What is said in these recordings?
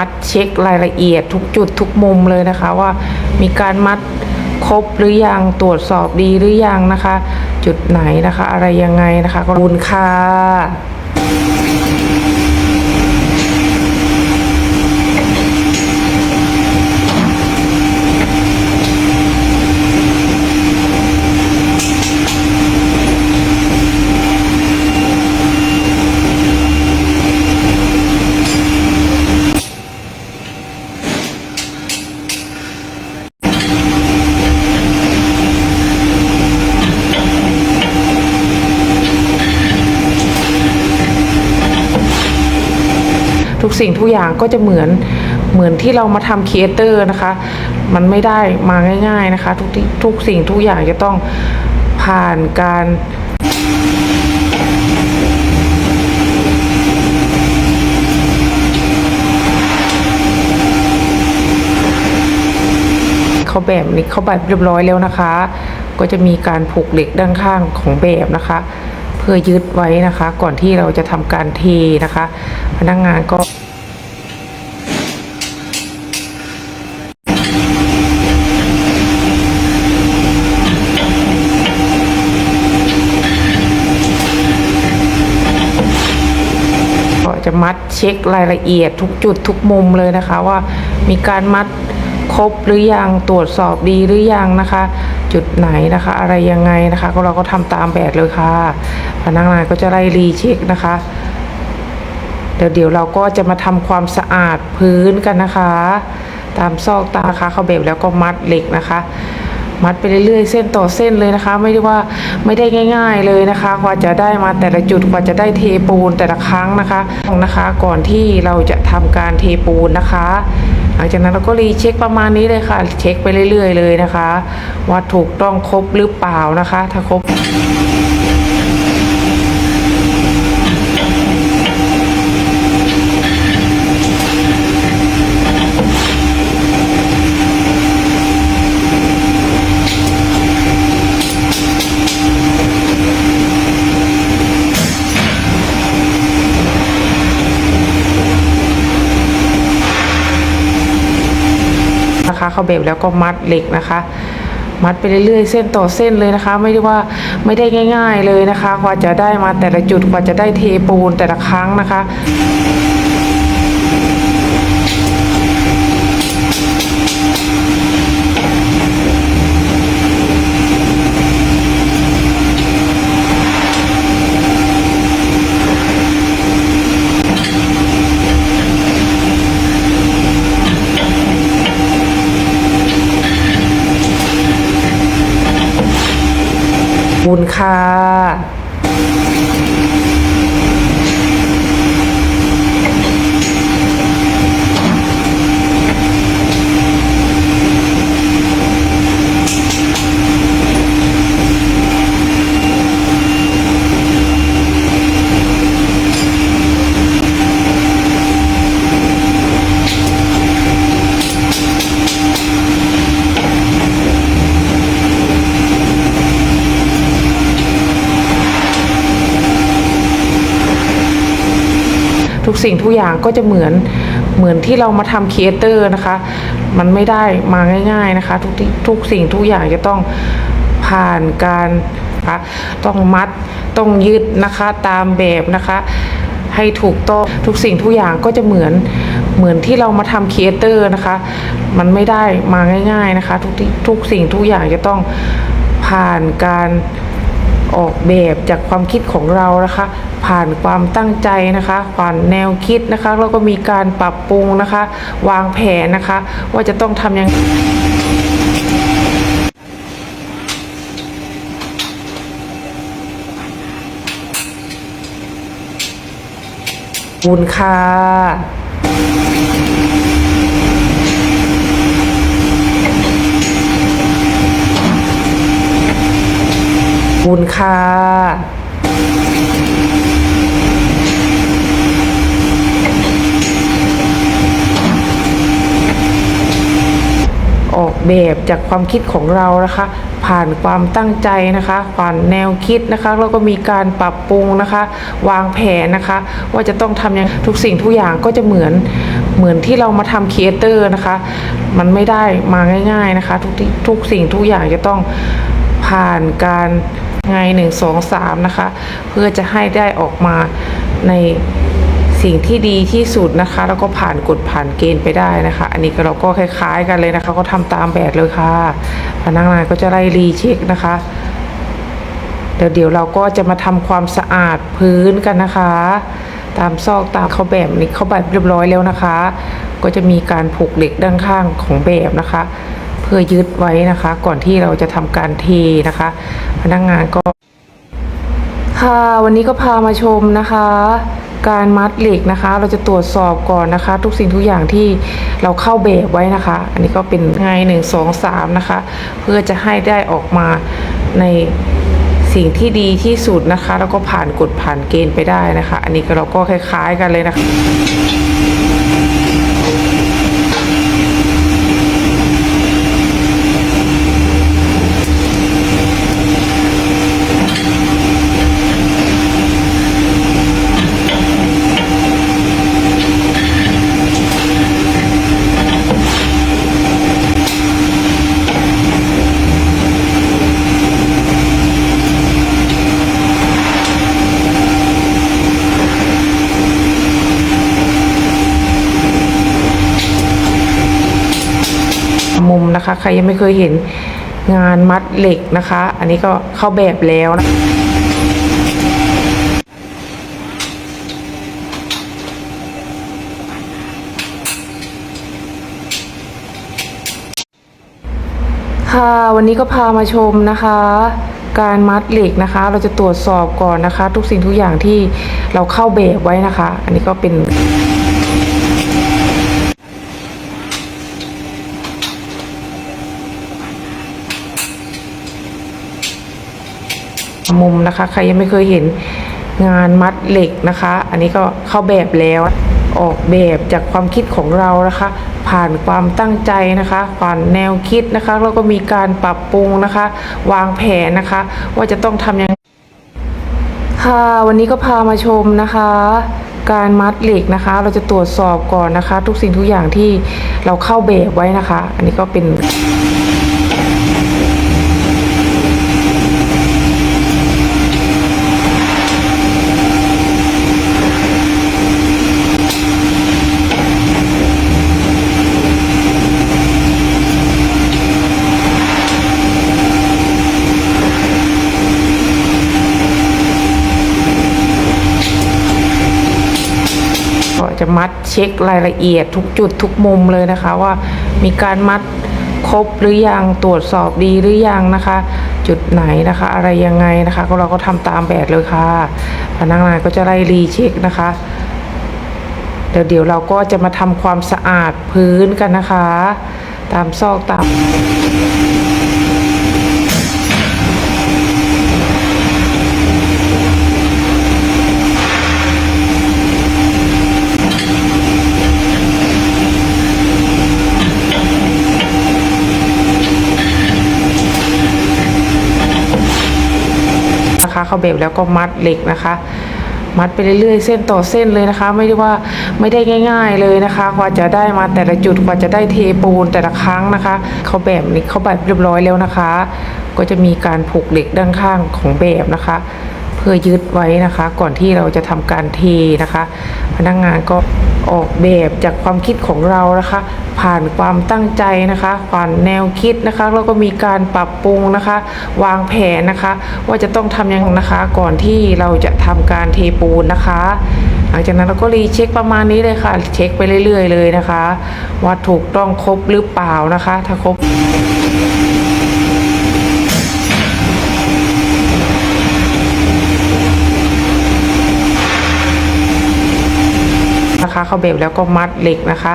มัดเช็ครายละเอียดทุกจุดทุกมุมเลยนะคะ ว่ามีการมัดครบหรือยังตรวจสอบดีหรือยังนะคะ จุดไหนนะคะ อะไรยังไงนะคะขอบคุณค่ะ สิ่งทุกอย่างก็จะเหมือนเหมือนที่เรามาทำครีเอเตอร์นะคะ มันไม่ได้มาง่าย ๆนะคะ ทุกทุกสิ่งทุกอย่างจะต้องผ่านการเขาแบบนี้เขาแบบเรียบร้อยแล้วนะคะ ก็จะมีการผูกเหล็กด้านข้างของแบบนะคะ เพื่อยึดไว้นะคะ ก่อนที่เราจะทำการเทนะคะ พนักงานก็ มัดเช็ครายละเอียดทุกจุดทุกมุมเลยนะคะ ว่ามีการมัดครบหรือยังตรวจสอบดีหรือยังนะคะ จุดไหนนะคะ อะไรยังไงนะคะ ก็เราก็ทำตามแบบเลยค่ะ พนักงานก็จะไล่รีเช็คนะคะเดี๋ยวเดี๋ยวเราก็จะมาทำความสะอาดพื้นกันนะคะ ตามซอกตานะคะเขาแบบแล้วก็มัดเหล็กนะคะ มัดไปเรื่อยๆ เส้นต่อเส้นเลยนะคะ ไม่ได้ว่าไม่ได้ง่าย ๆเลยนะคะกว่าจะได้มาแต่ละจุดกว่าจะได้เทปูนแต่ละครั้งนะคะนะคะก่อนที่เราจะทำการเทปูนนะคะ หลังจากนั้นเราก็รีเช็คประมาณนี้เลยค่ะ เช็คไปเรื่อยๆ เลยนะคะ ว่าถูกต้องครบหรือเปล่านะคะ ถ้าครบ แบบแล้วก็มัดเหล็กนะคะ มัดไปเรื่อยๆ เส้นต่อเส้นเลยนะคะ ไม่ได้ว่าไม่ได้ง่าย ๆเลยนะคะกว่าจะได้มาแต่ละจุดกว่าจะได้เทปูนแต่ละครั้งนะคะ ค่ะ ทุกสิ่งทุกอย่างก็จะเหมือนเหมือนที่เรามาทำครีเอเตอร์นะคะ มันไม่ได้มาง่าย ๆนะคะ ทุกทุกสิ่งทุกอย่างจะต้องผ่านการนะคะต้องมัดต้องยึดนะคะตามแบบนะคะให้ถูกต้องทุกสิ่งทุกอย่างก็จะเหมือนเหมือนที่เรามาทำครีเอเตอร์นะคะ มันไม่ได้มาง่าย ๆนะคะ ทุกทุกสิ่งทุกอย่างจะต้องผ่านการ ออกแบบจากความคิดของเรานะคะ ผ่านความตั้งใจนะคะ ผ่านแนวคิดนะคะแล้วก็มีการปรับปรุงนะคะ วางแผนนะคะ ว่าจะต้องทำยังไงบุญค่ะ บุญค่ะออกแบบจากความคิดของเรานะคะ ผ่านความตั้งใจนะคะ ผ่านแนวคิดนะคะแล้วก็มีการปรับปรุงนะคะ วางแผนนะคะ ว่าจะต้องทำยังทุกสิ่งทุกอย่างก็จะเหมือนเหมือนที่เรามาทำครีเอเตอร์นะคะ มันไม่ได้มาง่าย ๆนะคะ ทุกทุกสิ่งทุกอย่างจะต้องผ่านการ ไงหนึ่งสองสามนะคะ เพื่อจะให้ได้ออกมาในสิ่งที่ดีที่สุดนะคะ แล้วก็ผ่านกฎผ่านเกณฑ์ไปได้นะคะ อันนี้ก็เราก็คล้าย ๆ กันเลยนะคะ ก็ทำตามแบบเลยค่ะ พนักงานก็จะไล่รีเช็คนะคะเดี๋ยวเดี๋ยวเราก็จะมาทำความสะอาดพื้นกันนะคะ ตามซอกตามเขาแบบนี้เขาแบบเรียบร้อยแล้วนะคะ ก็จะมีการผูกเหล็กด้านข้างของแบบนะคะ พื่อยึดไว้นะคะ ก่อนที่เราจะทำการเทนะคะ พนักงานก็ ค่ะ วันนี้ก็พามาชมนะคะการมัดเหล็กนะคะ เราจะตรวจสอบก่อนนะคะ ทุกสิ่งทุกอย่างที่เราเข้าแบบไว้นะคะ อันนี้ก็เป็นไงหนึ่งสองสามนะคะ เพื่อจะให้ได้ออกมาในสิ่งที่ดีที่สุดนะคะ แล้วก็ผ่านกฎผ่านเกณฑ์ไปได้นะคะ อันนี้ก็เราก็คล้าย ๆ กันเลยนะคะ ใครยังไม่เคยเห็นงานมัดเหล็กนะคะ อันนี้ก็เข้าแบบแล้วนะค่ะวันนี้ก็พามาชมนะคะ การมัดเหล็กนะคะ เราจะตรวจสอบก่อนนะคะ ทุกสิ่งทุกอย่างที่เราเข้าแบบไว้นะคะ อันนี้ก็เป็น มุมนะคะ ใครยังไม่เคยเห็นงานมัดเหล็กนะคะ อันนี้ก็เข้าแบบแล้วออกแบบจากความคิดของเรานะคะ ผ่านความตั้งใจนะคะผ่านแนวคิดนะคะแล้วก็มีการปรับปรุงนะคะ วางแผนนะคะ ว่าจะต้องทำยังค่ะวันนี้ก็พามาชมนะคะ การมัดเหล็กนะคะ เราจะตรวจสอบก่อนนะคะ ทุกสิ่งทุกอย่างที่เราเข้าแบบไว้นะคะ อันนี้ก็เป็น จะมัดเช็ครายละเอียดทุกจุดทุกมุมเลยนะคะว่ามีการมัดครบหรือยังตรวจสอบดีหรือยังนะคะ จุดไหนนะคะ อะไรยังไงนะคะก็เราก็ทำตามแบบเลยค่ะ พนักงานก็จะไล่รีเช็คนะคะเดี๋ยวเดี๋ยวเราก็จะมาทำความสะอาดพื้นกันนะคะ ตามซอกตาม เข้าแบบแล้วก็มัดเหล็กนะคะ มัดไปเรื่อยๆ เส้นต่อเส้นเลยนะคะ ไม่ได้ว่าไม่ได้ง่าย ๆเลยนะคะ กว่าจะได้มาแต่ละจุดกว่าจะได้เทปูนแต่ละครั้งนะคะเขาแบบนี้เขาแบบเรียบร้อยแล้วนะคะ ก็จะมีการผูกเหล็กด้านข้างของแบบนะคะ เพื่อยึดไว้นะคะ ก่อนที่เราจะทำการเทนะคะ พนักงานก็ออกแบบจากความคิดของเรานะคะ ผ่านความตั้งใจนะคะผ่านแนวคิดนะคะแล้วก็มีการปรับปรุงนะคะ วางแผนนะคะ ว่าจะต้องทำยังไงนะคะ ก่อนที่เราจะทำการเทปูนนะคะหลังจากนั้นเราก็รีเช็คประมาณนี้เลยค่ะ เช็คไปเรื่อยๆเลยนะคะ ว่าถูกต้องครบหรือเปล่านะคะ ถ้าครบะเขาเบบแล้วก็มัดเหล็กนะคะ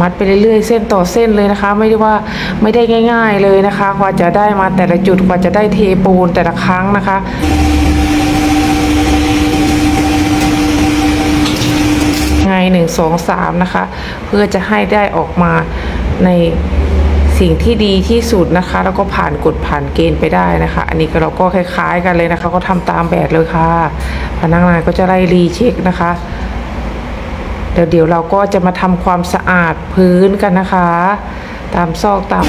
มัดไปเรื่อยๆ เส้นต่อเส้นเลยนะคะ ไม่ได้ว่าไม่ได้ง่าย ๆเลยนะคะ กว่าจะได้มาแต่ละจุดกว่าจะได้เทปูนแต่ละครั้งนะคะไงหนึ่งสองสามนะคะ เพื่อจะให้ได้ออกมาในสิ่งที่ดีที่สุดนะคะ แล้วก็ผ่านกฎผ่านเกณฑ์ไปได้นะคะ อันนี้ก็เราก็คล้าย ๆ กันเลยนะคะ ก็ทำตามแบบเลยค่ะพนักงานก็จะไล่รีเช็คนะคะ เดี๋ยวเดี๋ยวเราก็จะมาทำความสะอาดพื้นกันนะคะ ตามซอกตาม